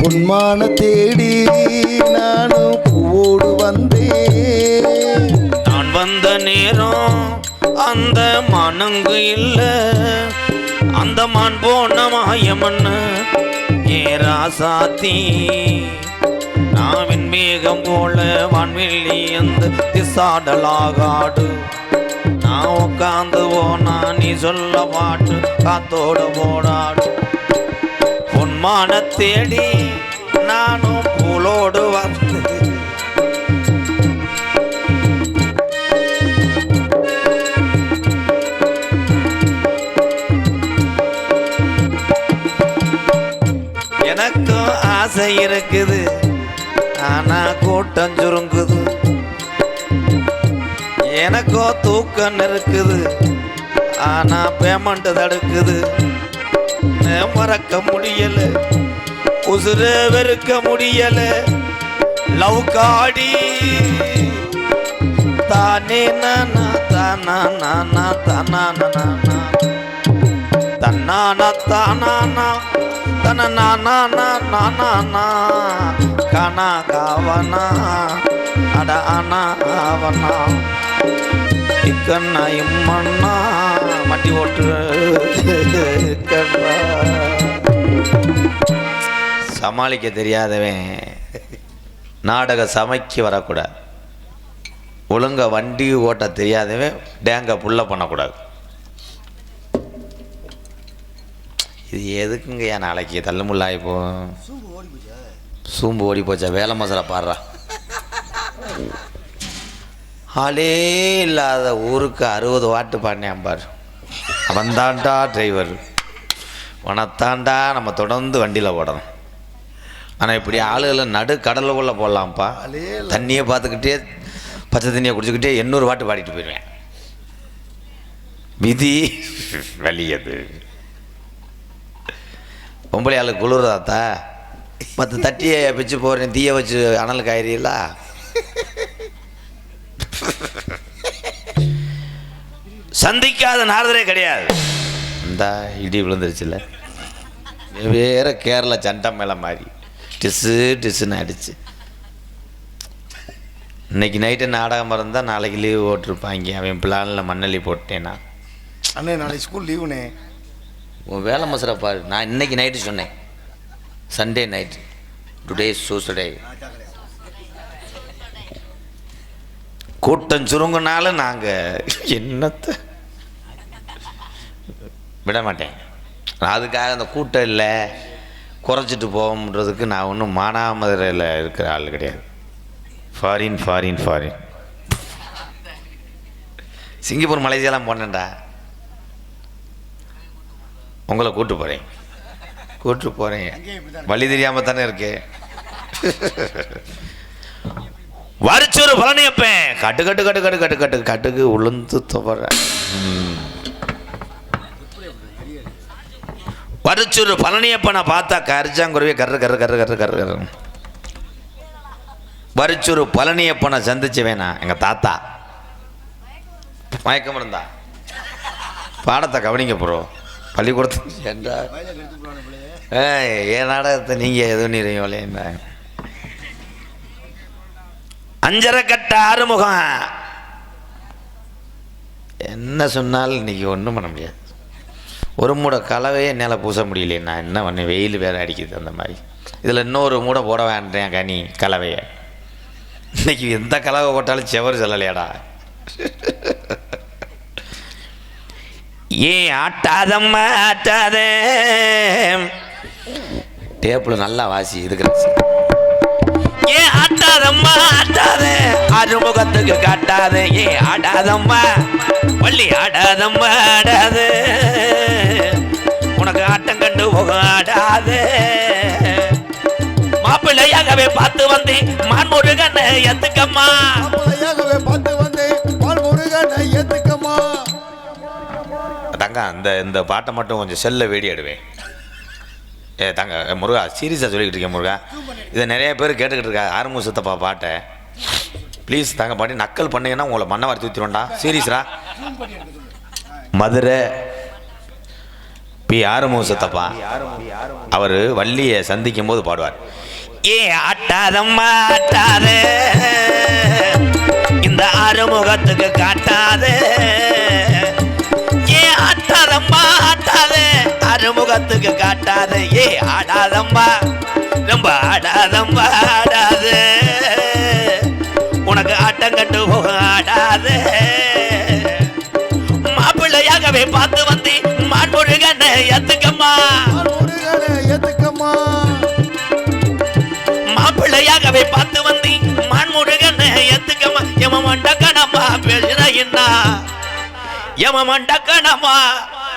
பொன்மான தேடி. நானும் பூவோடு வந்தேன். நான் வந்த நேரம் அந்த மனங்கு இல்ல. அந்த மான் போன மாயமன்னு ஏ ராசாத்தி நாவின் மேகம் போல வான்வெள்ளி அந்த திசாடலாகாடு நான் உட்காந்து போனா நீ சொல்ல பாட்டு காத்தோட போடாடு. பொன்மான தேடி நானும் புலோடு வந்து எனக்கும் ஆசை இருக்குது ஆனா கூட்டம் சுருங்குது. எனக்கோ தூக்கம் இருக்குது ஆனா பேமெண்ட் தடுக்குது. மறக்க முடியல. உசுர வெறுக்க முடியல. லவ் காடி. தானே நானா தானா நானா தானா நானா தன்னானா தானானா தன நானா நானா கனா காவனா. அட அனா ஆவனா. இக்கண்ணா இம்மண்ணா மட்டி ஓட்டு சமாளிக்க தெரியாதவன் நாடக சமைக்கு வரக்கூடாது. ஒழுங்கா வண்டி ஓட்ட தெரியாதவன் டேங்க புள்ள பண்ணக்கூடாது. இது எதுக்குங்க என் நாளைக்கு தள்ளுமுள்ளாகி போ. சூம்பு ஓடி போச்சா? வேலை மசாலா பாடுறா. ஆளே இல்லாத ஊருக்கு அறுபது வாட்டு பாடினேன் பாரு. அவன் தாண்டா டிரைவர் உனத்தாண்டா நம்ம தொடர்ந்து வண்டியில் ஓடணும். ஆனால் இப்படி ஆளுகளை நடு கடலுக்குள்ளே போடலாம்ப்பா. தண்ணியை பார்த்துக்கிட்டே பச்சை தண்ணியை குடிச்சுக்கிட்டே எண்ணூறு வாட்டு பாடிட்டு போயிடுவேன். விதி வலியது பொம்பளை ஆளு குளிர்தாத்தா மற்ற தட்டியை பிச்சு போகிறேன் தீய வச்சு அனல் காயிறீங்களா சந்திக்காத நாரதரே கிடையாது. இந்த இடி விழுந்துருச்சுல. வேற கேரளா சண்டை மேலே மாறி டிஸ்ஸு டிஸ்ஸுன்னு அடிச்சு. இன்னைக்கு நைட்டு நாடகம் இருந்தால் நாளைக்கு லீவு போட்டிருப்பாங்க. அவன் பிளானில் மண்ணள்ளி போட்டேன்னா அண்ணே நாளைக்கு ஸ்கூல் லீவுண்ணே உன் வேலை மசரா பாரு. நான் இன்னைக்கு நைட்டு சொன்னேன். சண்டே நைட் டுடே சூசடே கூட்டம் சுருங்கினாலும் நாங்கள் என்னத்தை? விட மாட்டேன் அதுக்காக அந்த கூட்டம் இல்லை. குறைச்சிட்டு போகும்ன்றதுக்கு நான் ஒன்றும் மானாமதுரையில் இருக்கிற ஆள் கிடையாது. ஃபாரின் ஃபாரின் ஃபாரின் சிங்கப்பூர் மலேசியாலாம் போனேன்டா. உங்களை கூட்டு போகிறேன் கூட்டு போகிறேன் வழி தெரியாமல் தானே இருக்கு வரிச்சொரு பழனியப்பேன் கட்டு கட்டு கட்டு கட்டு கட்டு கட்டு கட்டுக்கு உளுந்து துவற வரிச்சொரு பழனியப்பனை பார்த்தா கரிச்சாங்குருவே கரு கரு கரு கரு கரு கரு வரிச்சொரு பழனியப்பனை சந்திச்சு வேணா எங்கள் தாத்தா. மயக்கம் இருந்தா. பாடத்தை கவனிக்க ப்ரோ. பள்ளிக்கூடத்து சென்றார். ஏய், என் நாடகத்தை நீங்கள் எதுவும் நிறையோலே என்ன அஞ்சரை கட்ட ஆறுமுகம். என்ன சொன்னாலும் இன்னைக்கு ஒன்றும் பண்ண முடியாது. ஒரு மூடை கலவையே என்னால் பூச முடியல நான் என்ன பண்ணேன்? வெயில் வேற அடிக்குது அந்த மாதிரி. இதில் இன்னொரு மூடை போட வேண்டேன் கனி கலவையை. இன்னைக்கு எந்த கலவை போட்டாலும் செவர் சொல்லலையாடா. ஏன் ஆட்டாதம்மா ஆட்டாதே? டேப்பில் நல்லா வாசி இதுக்கு ஏன் ஆட்டாதம்மா ஆட்டாதே. அறுமுகத்துக்கு காட்டாதே ஏன் ஆடாதம்மா? வள்ளி ஆடாதம்மா ஆடாதே. உனக்கு ஆட்டம் கண்டு போக ஆடாதே. மாப்பிள்ளையாகவே பார்த்து வந்தேன் மான்முருகனை எத்துக்கம்மா மாப்பிள்ளையாகவே பார்த்து வந்தேன் முருகனை தங்க அந்த இந்த பாட்டை மட்டும் கொஞ்சம் செல்ல வேடி ஆடுவேன் ஏ தங்க முருகா சீரியஸாக சொல்லிக்கிட்டு இருக்கேன் முருகா. இதை நிறைய பேர் கேட்டுக்கிட்டு இருக்கா ஆறுமுக சித்தப்பா பாட்டை. ப்ளீஸ் தங்க பாட்டி நக்கல் பண்ணீங்கன்னா உங்களை மண்ணை வரைச்சி ஊற்றிடும்டா சீரியஸ்ரா? மதுரை பி ஆறுமுக சித்தப்பா அவர் வள்ளியை சந்திக்கும் போது பாடுவார். ஏ ஆட்டாதம்மா ஆட்டாத. இந்த ஆறுமுகத்துக்கு காட்டாத. ஏ ஆட்டாதம் ஆறுமுகத்துக்கு காட்டாத. ஏ ஆடாதம்மா. ரொம்ப ஆடாதம்மா ஆடாத. உனக்கு ஆட்டம் கட்டு போக ஆடாத. மாப்பிள்ளையாகவே பார்த்து வந்து மான்முருகனை எத்துக்கம்மா ஏத்துக்கம்மா. மாப்பிள்ளையாகவே பார்த்து வந்து மான்முருகனை எத்துக்கம்மா எம மண்டக்கணம்மா பேசின என்ன எம மண்டக்கணம்மா.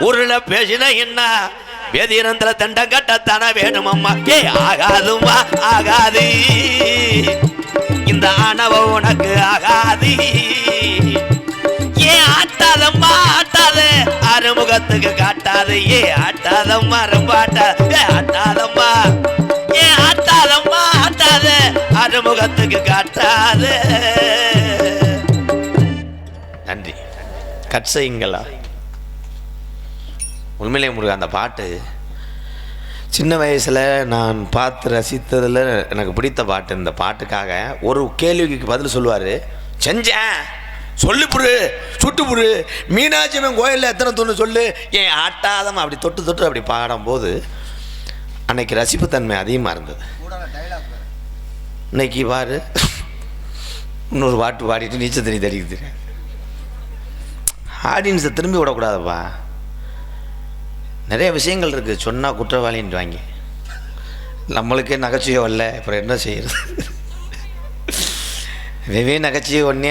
உருள பேசினா என்ன? வேதிரந்திர தண்டம் கட்டத்தான வேணுமம்மா. ஏ ஆகாதும்மா ஆகாது. இந்த ஆணவம் உனக்கு ஆகாது. ஏ ஆட்டாதம்மா ஆட்டாத. அறுமுகத்துக்கு காட்டாது. ஏ ஆட்டாதம்மா ரொம்ப ஆட்டாத ஏ ஆட்டாதம்மா. ஏ ஆட்டாதம்மா ஆட்டாத. அறுமுகத்துக்கு காட்டாது. நன்றி. கட் செய்யுங்களா? உண்மையிலே முருகன் அந்த பாட்டு சின்ன வயசில் நான் பார்த்து ரசித்ததில் எனக்கு பிடித்த பாட்டு. இந்த பாட்டுக்காக ஒரு கேள்விக்கு பதில் சொல்லுவார். செஞ்சேன். சொல்லு புரு சுட்டு புரு. மீனாட்சி அம்மன் கோயிலில் எத்தனை தொண்ணு சொல்லு. ஏன் ஆட்டாதம் அப்படி தொட்டு தொட்டு அப்படி பாடும்போது அன்னைக்கு ரசிப்புத்தன்மை அதிகமாக இருந்தது. இன்னைக்கு பாரு இன்னொரு பாட்டு பாடிட்டு நீச்சல் தண்ணி தடிக்குது ஆடியன்ஸை திரும்பி விடக்கூடாதுப்பா. நிறைய விஷயங்கள் இருக்குது சொன்னால் குற்றவாளின்றாங்க நம்மளுக்கே நகைச்சுவை வரல. அப்புறம் என்ன செய்கிறது வெவே நகைச்சுவை ஒன்றே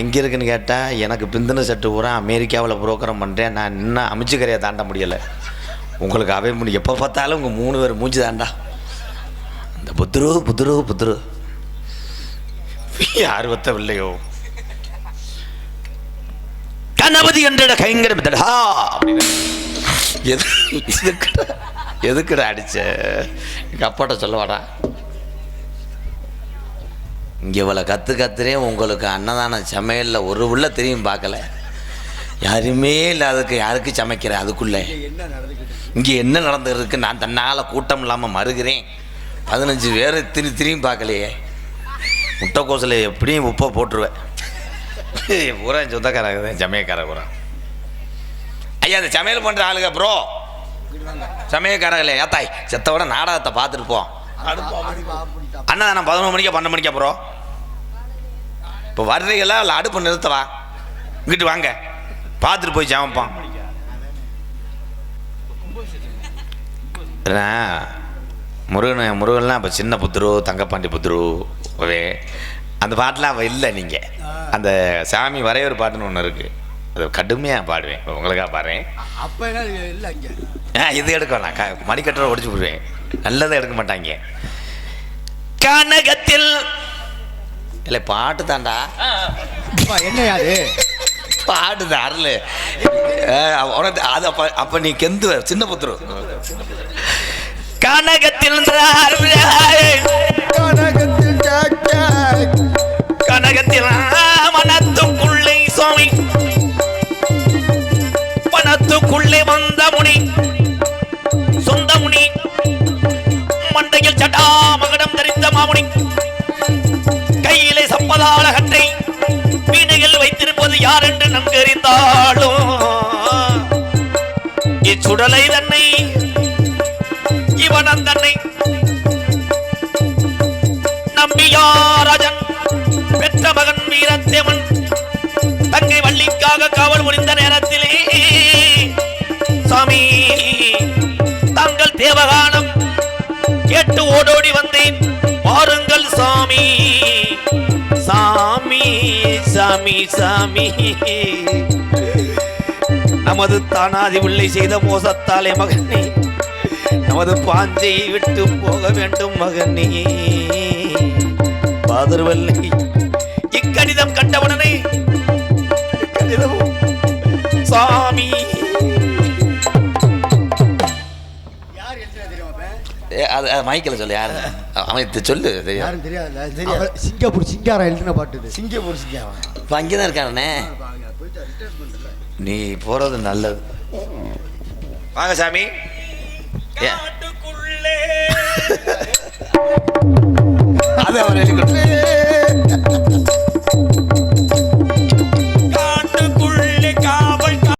எங்கே இருக்குன்னு கேட்டால் எனக்கு பிந்தின செட்டு பூரா அமெரிக்காவில் புரோக்கரம் பண்ணுறேன் நான் இன்னும் அமைச்சுக்கரையை தாண்ட முடியலை. உங்களுக்கு அவை முடியும் எப்போ பார்த்தாலும் உங்கள் மூணு பேர் மூஞ்சி தாண்டா. இந்த புத்துரு புத்துரு புத்துரு ஆர்வத்தம் இல்லையோ. கணபதி என்ற கைங்கரம் தடா. அப்படின்னு எது எதுக்குடா எதுக்குடா அடிச்ச? எங்கள் அப்பாட்ட சொல்லவாடா. இங்கே இவ்வளோ கற்று கத்துறே உங்களுக்கு அன்னதான சமையலில் ஒரு உள்ள தெரியும் பார்க்கல. யாருமே இல்லாததுக்கு யாருக்கு சமைக்கிறேன் அதுக்குள்ளே? இங்கே என்ன நடந்துருக்கு நான் தன்னால் கூட்டம் இல்லாமல் மறுகிறேன். பதினஞ்சு பேர் திரு திரும்பி பார்க்கலையே. முட்டைக்கோசில் எப்படியும் உப்பை போட்டுருவேன். பூரா என் சொந்தக்காரங்க சமயக்கார பூரா. ஐயா அந்த சமையல் பண்ணுற ஆளுங்க ப்ரோ சமயக்காரங்களே ஏத்தாய் செத்தோட நாடகத்தை பார்த்துருப்போம் அண்ணா நான் பதினொன்று மணிக்கா பன்னெண்டு மணிக்கா ப்ரோ இப்போ வர்றீங்களா இல்லை அடுப்பு நிறுத்தவா? இங்கிட்டு வாங்க. பார்த்துட்டு போய் சமைப்பான் முருகன் முருகன்லாம் இப்போ சின்ன புத்துரு தங்கப்பாண்டி புத்துரு அந்த பாட்டெலாம் அவள் இல்லை நீங்கள் அந்த சாமி வரையொரு பாட்டுன்னு ஒன்று இருக்குது அது கடுமையாக பாடுவேன். உங்களுக்காக பாடுறேன்? அப்ப என்ன இல்ல இங்க. ஆ இது எடுக்க வேணாம். க மணிக்கட்டரை ஒடிச்சு போடுவேன் நல்லதை எடுக்க மாட்டாங்க. கனகத்தில். இல்லை பாட்டு தாண்டா என்ன யாரு பாட்டு தான் அருள். உனக்கு அது அப்போ அப்போ நீ கெந்து சின்ன புத்துரு. கனகத்தில். கனகத்தில். சொந்தமுனி. சொந்தமுனி. சொந்த முனி மண்டையில் சட்டா மகடம் தரித்த மாமுனி. கையிலே சம்பதாள வீணையில் வைத்திருப்பது யார் என்று நன்கறிந்தாலும். இச்சுடலை தன்னை இவன் தன்னை நம்பியாராஜன் பெற்ற மகன் வீரத்தேவன். தங்கை வள்ளிக்காக காவல் புரிந்த நேரத்திலே சாமி தாங்கள் தேவகானம் கேட்டு ஓடோடி வந்தேன். பாருங்கள் சாமி சாமி சாமி சாமி. நமது தானாதி உள்ளே செய்த மோசத்தாலே மகனே நமது பாஞ்சையை விட்டு போக வேண்டும் மகனே. பாதர்வல்லை இக்கடிதம் கண்டவுடனே அது அது மைக்கில் சொல்லு யாரு? அமைத்து சொல்லு தெரியும். யாரும் தெரியாதுல்ல தெரியாது. சிங்கப்பூர் சிங்காரம் எழுதின பாட்டு இது. சிங்கப்பூர் சிங்காரம் இப்போ அங்கே தான் இருக்கானே நீ போகிறது நல்லது. வாங்க சாமி. அது அவர் எழுதிக்கிட்டு